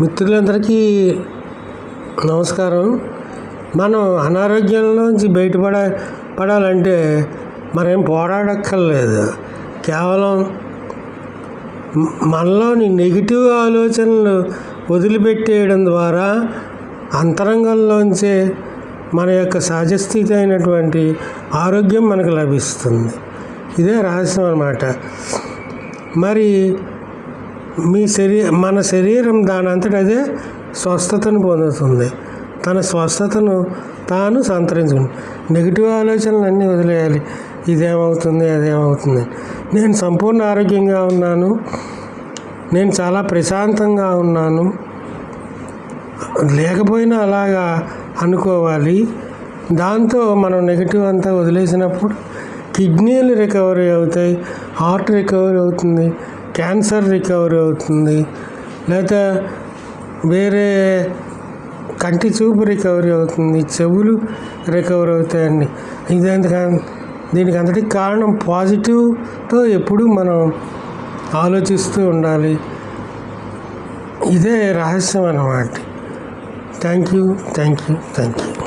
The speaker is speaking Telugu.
మిత్రులందరికీ నమస్కారం. మనం అనారోగ్యంలోంచి బయటపడ పడాలంటే మరేం పోరాడక్కర్లేదు. కేవలం మనలోని నెగిటివ్ ఆలోచనలు వదిలిపెట్టేయడం ద్వారా అంతరంగంలోంచే మన యొక్క సహజస్థితి అయినటువంటి ఆరోగ్యం మనకు లభిస్తుంది. ఇదే రహస్యం అన్నమాట. మరి మీ శరీ మన శరీరం దాని అదే స్వస్థతను పొందుతుంది. తన స్వస్థతను తాను సంతరించుకుంది నెగిటివ్ ఆలోచనలు అన్నీ వదిలేయాలి. ఇదేమవుతుంది అదేమవుతుంది. నేను సంపూర్ణ ఆరోగ్యంగా ఉన్నాను. నేను చాలా ప్రశాంతంగా ఉన్నాను. లేకపోయినా అలాగా అనుకోవాలి. దాంతో మనం నెగిటివ్ అంతా వదిలేసినప్పుడు కిడ్నీలు రికవరీ అవుతాయి. హార్ట్ రికవరీ అవుతుంది. క్యాన్సర్ రికవరీ అవుతుంది. లేదా వేరే కంటి చూపు రికవరీ అవుతుంది. చెవులు రికవరీ అవుతాయండి. ఇదేందుక దీనికి అంతటి కారణం పాజిటివ్తో ఎప్పుడూ మనం ఆలోచిస్తూ ఉండాలి. ఇదే రహస్యం అన్నమాట thank you thank you thank you